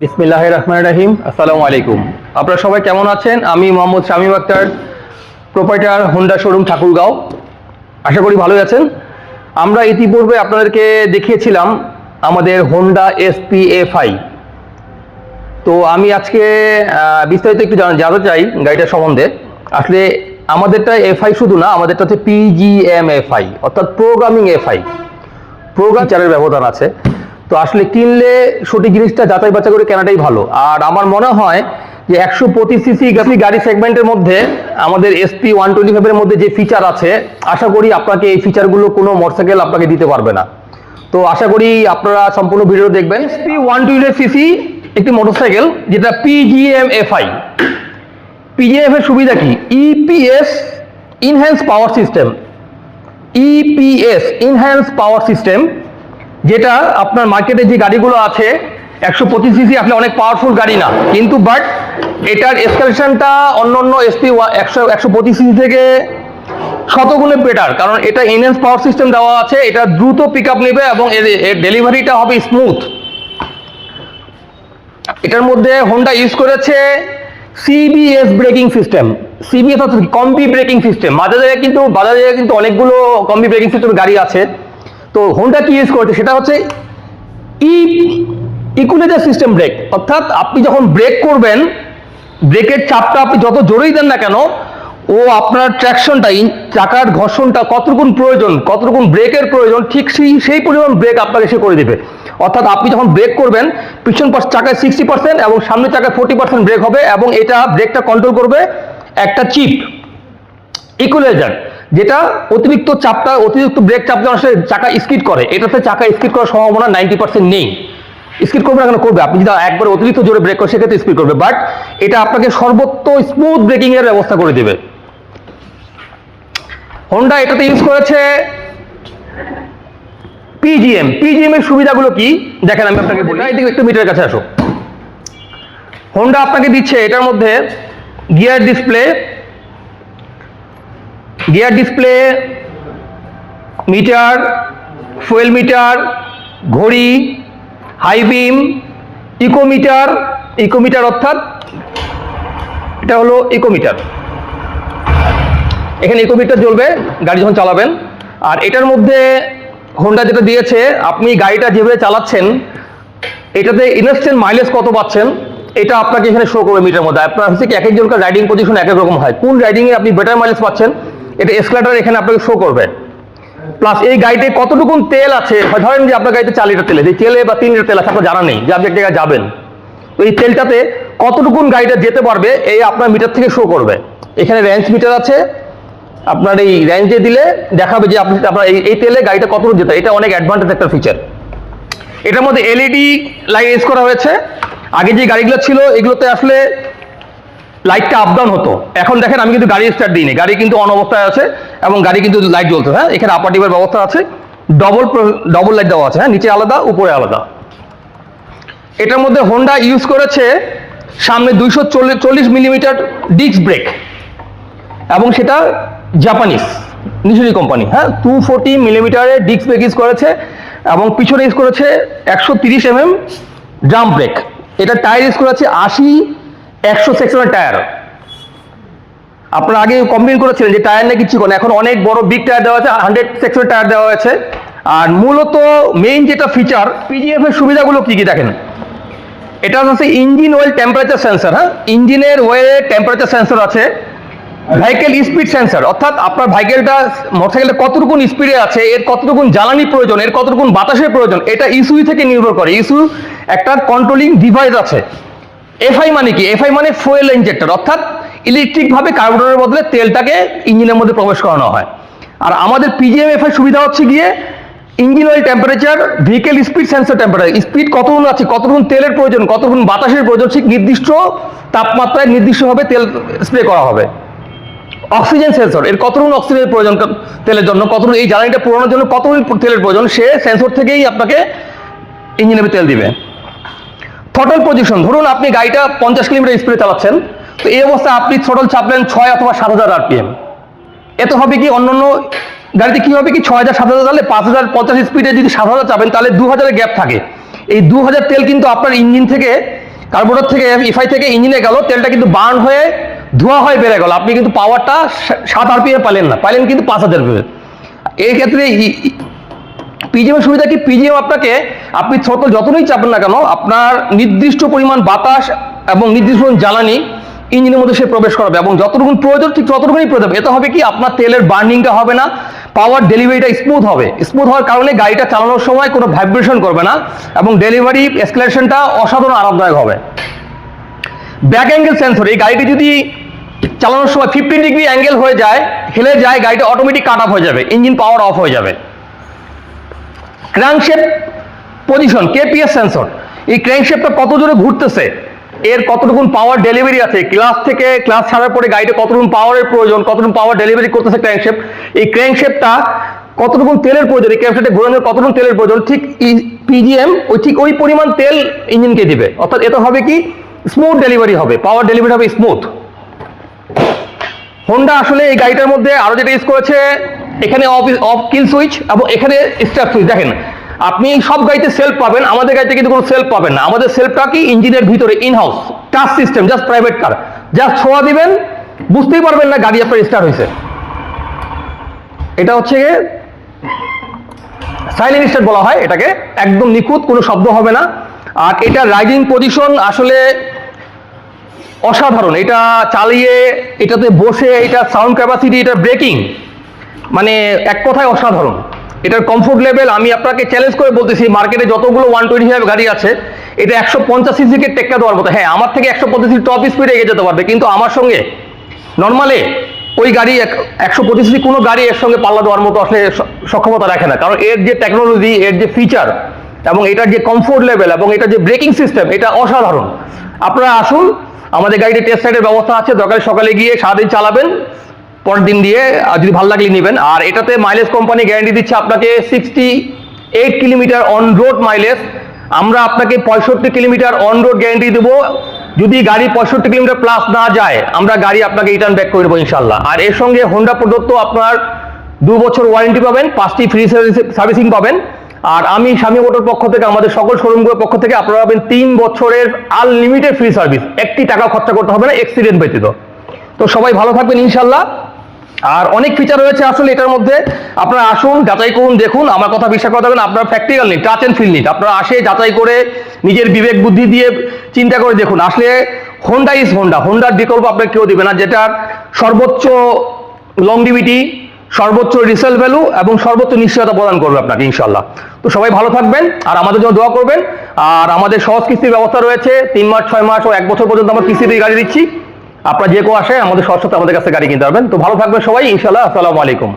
বিসমিল্লাহ রহমান রাহিম। আসসালামু আলাইকুম। আপনারা সবাই কেমন আছেন? আমি Mohammad Shamim Akhtar proprietor Honda showroom Thakurgaon. আশা করি ভালোই আছেন। আমরা ইতিপূর্বে আপনাদেরকে দেখিয়েছিলাম আমাদের হোন্ডা এসপি এফআই তো আমি আজকে বিস্তারিত একটু জানা- জানতে চাই গাড়িটার সম্বন্ধে। আসলে আমাদেরটা এফআই শুধু না, আমাদেরটা হচ্ছে পিজিএম এফআই অর্থাৎ প্রোগ্রামিং এফআই প্রোগ্রাম চারের ব্যবধান আছে। তো আসলে কিনলে সঠিক জিনিসটা যাচাই বাছাই করে কেনাটাই ভালো। আর আমার মনে হয় যে একশো পঁচিশ সিসি গাড়ি সেগমেন্টের মধ্যে, আমাদের এসপি ওয়ান টোয়েন্টি ফাইভের মধ্যে যে ফিচার আছে, আশা করি আপনাকে এই ফিচারগুলো কোনো মোটরসাইকেল আপনাকে দিতে পারবে না। তো আশা করি আপনারা সম্পূর্ণ ভিডিও দেখবেন। এসপি ওয়ান টোয়েন্টি সিসি একটি মোটরসাইকেল যেটা পিজিএম এফআই এর সুবিধা কি? EPS enhance power system EPS enhance power system যেটা আপনার মার্কেটে যে গাড়িগুলো আছে, একশো পঁচিশ সিসি আসলে অনেক পাওয়ারফুল গাড়ি না। কিন্তু বাট এটার এসকালেশনটা অন্য অন্য এসপি একশো একশো সিসি থেকে শতগুণে বেটার কারণ এটা ইনহ্যান্স পাওয়ার সিস্টেম দেওয়া আছে, এটা দ্রুত পিক আপ নেবে এবং এর এর ডেলিভারিটা হবে স্মুথ এটার মধ্যে হোন্ডা ইউজ করেছে সিবিএস ব্রেকিং সিস্টেম সিবিএস অর্থাৎ কম্বি ব্রেকিং সিস্টেম বাজারে কিন্তু বাজারে কিন্তু অনেকগুলো কম্বি ব্রেকিং সিস্টেম গাড়ি আছে। তো হোন্ডা কি ইউজ করেছে? সেটা হচ্ছে ই ইকুলেজার সিস্টেম ব্রেক অর্থাৎ আপনি যখন ব্রেক করবেন ব্রেকের চাপটা আপনি যত জোরেই দেন না কেন, ও আপনার ট্র্যাকশনটা চাকার ঘর্ষণটা কতটুকুন প্রয়োজন, কতটুকুন ব্রেকের প্রয়োজন, ঠিক সেই সেই পরিমাণ ব্রেক আপনাকে সে করে দেবে। অর্থাৎ আপনি যখন ব্রেক করবেন, পিছন পাশ চাকায় সিক্সটি পার্সেন্ট এবং সামনের চাকায় ফোর্টি পার্সেন্ট ব্রেক হবে এবং এটা ব্রেকটা কন্ট্রোল করবে একটা চিপ ইকুয়ালাইজার যেটা অতিরিক্ত চাপটা, অতিরিক্ত ব্রেক চাপ যখন আসলে চাকা স্কিড করে, এটাতে চাকা স্কিড করার সম্ভাবনা নাইনটি পার্সেন্ট নেই। স্কিড করবে না কেন? করবে। আপনি যদি একবার অতিরিক্ত জোরে ব্রেক করেন, সেক্ষেত্রে স্পিড করবে। বাট এটা আপনাকে সর্বত্র স্মুথ ব্রেকিং এর ব্যবস্থা করে দেবে। হোন্ডা এটাতে ইউজ করেছে পিজিএম পিজিএম এর সুবিধাগুলো কি? দেখেন, আমি আপনাকে বলি। একটু মিটারের কাছে আসো। হোন্ডা আপনাকে দিচ্ছে এটার মধ্যে gear display gear display, meter, fuel meter, ঘড়ি, high beam eco meter eco meter অর্থাৎ এটা হলো ইকোমিটার এখানে ইকোমিটার জ্বলবে, গাড়ি যখন চালাবেন। আর এটার মধ্যে হোন্ডা যেটা দিয়েছে, আপনি গাড়িটা যেভাবে চালাচ্ছেন, এটাতে ইনস্ট্যান্ট মাইলেজ কত পাচ্ছেন, এটা আপনাকে এখানে শো করবে মিটার মধ্যে। আপনার হচ্ছে এক একজনকার রাইডিং পজিশন এক এক রকম হয়। কোন রাইডিংয়ে আপনি বেটার মাইলেজ পাচ্ছেন এটা এসক্লেটার এখানে আপনাকে শো করবে। প্লাস এই গাড়িতে কতটুকুন তেল আছে ধরেন যে আপনার গাড়িতে চার লিটার তেল আছে তেলে বা তিন লিটার তেল আছে, আপনার জানা নেই যে আপনি এক জায়গায় যাবেন। তো এই তেলটাতে কতটুকুন গাড়িটা যেতে পারবে, এই আপনার মিটার থেকে শো করবে। এখানে রেঞ্জ মিটার আছে, আপনার এই রেঞ্জে দিলে দেখাবে যে আপনি আপনার এই তেলে গাড়িটা কতটুকু যেতে এটা অনেক অ্যাডভান্টেজ একটা ফিচার এটার মধ্যে এলইডি লাইট ইউজ করা হয়েছে। আগে যে গাড়িগুলো ছিল, এগুলোতে আসলে লাইটটা আপ ডাউন হতো। এখন দেখেন আমি কিন্তু গাড়ি স্টার্ট দিইনি। গাড়ি কিন্তু অন অবস্থায় আছে এবং গাড়ি কিন্তু লাইট জ্বলছে। হ্যাঁ এখানে আপার ব্যবস্থা আছে। ডবল ডবল লাইট দেওয়া আছে। হ্যাঁ নিচে আলাদা, উপরে আলাদা। এটার মধ্যে হোন্ডা ইউজ করেছে সামনে দুইশো চল্লিশ মিলিমিটার ডিস্ক ব্রেক এবং সেটা জাপানিজ নিশুরি কোম্পানি হ্যাঁ টু ফোর্টি মিলিমিটারের ডিস্ক ব্রেক ইউজ করেছে এবং পিছনে ইউজ করেছে একশো তিরিশ এমএম ড্রাম ব্রেক এটা টায়ার ইউজ করেছে আশি একশো সেকশনের টায়ার আপনারা আগে কমপ্লেন করেছিলেন যে টায়ার নাকি চিকন, এখন অনেক বড় বিগ টায়ার দেওয়া আছে হান্ড্রেড সেকশনের টায়ার দেওয়া হয়েছে। আর মূলত মেইন যেটা ফিচার পিজিএফ এর সুবিধাগুলো কি কি দেখেন? এটা হচ্ছে ইঞ্জিন ওয়েল টেম্পারেচার সেন্সর হ্যাঁ? ইঞ্জিনের ওয়েলে টেম্পারেচার সেন্সর আছে ভাইকেল স্পিড সেন্সর অর্থাৎ আপনার ভেহিকেলটা মোটরসাইকেলটা কতটুকুন স্পিডে আছে, এর কতটুকুন জ্বালানি প্রয়োজন, এর কতটুকুন বাতাসের প্রয়োজন, এটা ইস্যু থেকে নির্ভর করে। ইস্যু একটা কন্ট্রোলিং ডিভাইস আছে। এফআই মানে কি? এফআই মানে ফুয়েল ইঞ্জেক্টর অর্থাৎ ইলেকট্রিক ভাবে কার্বোরেটরের বদলে তেলটাকে ইঞ্জিনের মধ্যে প্রবেশ করানো হয়। আর আমাদের পিজিএম এফআই সুবিধা হচ্ছে গিয়ে engine oil temperature vehicle speed sensor temperature speed কতক্ষণ আছে কতক্ষণ তেলের প্রয়োজন কতক্ষণ বাতাসের প্রয়োজন, ঠিক নির্দিষ্ট তাপমাত্রায় নির্দিষ্টভাবে তেল স্প্রে করা হবে। অক্সিজেন সেন্সর এর কতটুকু অক্সিজেনের প্রয়োজন তেলের জন্য কতটুকু এই জ্বালানিটা পুরানোর জন্য কতটুকু তেলের প্রয়োজন, সে সেন্সর থেকেই আপনাকে ইঞ্জিনে তেল দিবে। থটল পজিশন ধরুন আপনি গাড়িটা পঞ্চাশ কিলোমিটার স্পিডে চালাচ্ছেন, তো এই অবস্থায় আপনি থটল চাপলেন ছয় অথবা সাত হাজার আরপিএম এতে হবে কি অন্য অন্য গাড়িতে কি হবে কি ছয় হাজার, সাত হাজার চালে পাঁচ হাজার, পঞ্চাশ স্পিডে যদি সাত হাজার চাপেন, তাহলে দু হাজারের গ্যাপ থাকে। এই দু হাজার তেল কিন্তু আপনার ইঞ্জিন থেকে কার্বোরেটর থেকে ইফাই থেকে ইঞ্জিনে গেল, তেলটা কিন্তু বার্ন হয়ে, ধোয়া হয়ে বেড়ে গেল। আপনি কিন্তু পাওয়ারটা সাত আরপিএম পালেন না, পাইলেন কিন্তু পাঁচ হাজার। এই ক্ষেত্রে পিজিএম সুবিধা কি? পিজিএম আপনাকে, আপনি থ্রোটল যতই চাপেন না কেন, আপনার নির্দিষ্ট পরিমাণ বাতাস এবং নির্দিষ্ট পরিমাণ জ্বালানি ইঞ্জিনের মধ্যে সে প্রবেশ করাবে এবং যতটুকু প্রয়োজন, ঠিক ততটুকুই প্রয়োজন এতে হবে কি? আপনার তেলের বার্নিংটা হবে না পাওয়ার ডেলিভারিটা স্মুথ হবে। স্মুথ হওয়ার কারণে গাড়িটা চালানোর সময় কোনো ভাইব্রেশন করবে না এবং ডেলিভারি এসকেলেশনটা অসাধারণ আরামদায়ক হবে। ব্যাক অ্যাঙ্গেল সেন্সর এই গাড়িটি যদি চালানোর সময় ফিফটিন ডিগ্রি অ্যাঙ্গেল হয়ে যায়, হেলে যায়, গাড়িটা অটোমেটিক কাট অফ হয়ে যাবে ইঞ্জিন পাওয়ার অফ হয়ে যাবে। Crankshaft position, KPS sensor. এই ক্র্যাঙ্কশেপটা কত জোরে ঘুরতেছে? এর কতটুকুন পাওয়ার ডেলিভারি আছে? ক্লাস থেকে ক্লাস ছাড়ার পরে গাড়িটা কতটুকুন পাওয়ারের প্রয়োজন কতটুকু পাওয়ার ডেলিভারি করতেছে ক্র্যাঙ্কশেপ? এই ক্র্যাঙ্কশেপটা কতটুকুন তেলের প্রয়োজন? এই ক্র্যাঙ্কশেপটা ঘোরানোর কতটুকু তেলের প্রয়োজন? ঠিক পিজিএম ওই ঠিক ওই পরিমাণ তেল ইঞ্জিনকে দিবে। অর্থাৎ এটা হবে কি? স্মুথ ডেলিভারি হবে। পাওয়ার ডেলিভারি হবে স্মুথ হোন্ডা আসলে এই গাড়িটার মধ্যে আরও যেটা ইউজ করেছে এখানে অফ অফ কিল সুইচ এবং এখানে স্টার্ট সুইচ দেখেন, আপনি সব গাড়িতে সেলফ পাবেন, আমাদের গাড়িতে কিন্তু কোনো সেলফ পাবেন না। আমাদের সেলফটা কি? ইঞ্জিনের ভিতরে in house touch system just private car just ছোঁয়া দিবেন, বুঝতেই পারবেন না গাড়ি আপনার স্টার্ট হয়েছে। এটা হচ্ছে সাইলেন্ট স্টার্ট বলা হয়, এটাকে। একদম নিখুঁত, কোনো শব্দ হবে না। আর এটা রাইডিং পজিশন আসলে অসাধারণ। এটা চালিয়ে, এটাতে বসে, এটা সাউন্ড ক্যাপাসিটি এটা ব্রেকিং মানে এক কথায় অসাধারণ। এটার কমফোর্ট লেভেল আমি আপনাকে চ্যালেঞ্জ করে বলতেছি মার্কেটে যতগুলো ওয়ান টোয়েন্টি ফাইভ গাড়ি আছে এটা একশো পঞ্চাশ সিসিকে টেক্কা দেওয়ার মতো। হ্যাঁ আমার থেকে একশো পঞ্চাশ টপ স্পিডে এগিয়ে যেতে পারবে, কিন্তু আমার সঙ্গে নর্মালে ওই গাড়ি একশো পঁচিশ কোনো গাড়ি এর সঙ্গে পাল্লা দেওয়ার মতো আসলে সক্ষমতা রাখে না। কারণ এর যে টেকনোলজি এর যে ফিচার এবং এটার যে কমফোর্ট লেভেল এবং এটার যে ব্রেকিং সিস্টেম এটা অসাধারণ। আপনারা আসুন, আমাদের গাড়িতে টেস্ট সাইডের ব্যবস্থা আছে, দরকার সকালে গিয়ে সারাদিন চালাবেন। পরের দিন দিয়ে যদি ভালো লাগলে নেবেন। আর এটাতে মাইলেজ কোম্পানি গ্যারান্টি দিচ্ছে আপনাকে sixty eight kilometre on road mileage আমরা আপনাকে পঁয়ষট্টি কিলোমিটার অন রোড গ্যারান্টি দেবো। যদি গাড়ি পঁয়ষট্টি কিলোমিটার প্লাস না যায়, আমরা গাড়ি আপনাকে রিটার্ন ব্যাক করে দেবো ইনশাল্লাহ আর এর সঙ্গে হোন্ডা প্রদত্ত আপনার দু বছর ওয়ারেন্টি পাবেন, পাঁচটি ফ্রি সার্ভিসিং পাবেন। আর আমি স্বামী মোটর পক্ষ থেকে, আমাদের সকল শোরুমগুলোর পক্ষ থেকে আপনারা পাবেন তিন বছরের আনলিমিটেড ফ্রি সার্ভিস একটি টাকা খরচা করতে হবে না এক্সিডেন্ট ব্যতীত। তো সবাই ভালো থাকবেন ইনশাল্লাহ আর অনেক ফিচার রয়েছে আসলে এটার মধ্যে। আপনারা আসুন, যাচাই করুন, দেখুন, আমার কথা বিশ্বাস করতে হবে না, আপনার practical neat touch and feel neat আপনারা আসে যাচাই করে নিজের বিবেক বুদ্ধি দিয়ে চিন্তা করে দেখুন। আসলে হোন্ডা ইজ হোন্ডা হোন্ডার বিকল্প আপনাকে কেউ দেবে না, যেটার সর্বোচ্চ লংডিভিটি সর্বোচ্চ রিসেল ভ্যালু এবং সর্বোচ্চ নিশ্চয়তা প্রদান করবে আপনাকে ইনশাল্লাহ তো সবাই ভালো থাকবেন, আর আমাদের জন্য দোয়া করবেন। আর আমাদের সহজ কিস্তির ব্যবস্থা রয়েছে, তিন মাস, ছয় মাস ও এক বছর পর্যন্ত আমরা কিস্তিতে গাড়ি দিচ্ছি। আপনারা যে কেউ আসে, আমাদের সাথে আমাদের কাছে গাড়ি কিনতে পারবেন। তো ভালো থাকবেন সবাই ইনশাল্লাহ আসসালামু আলাইকুম।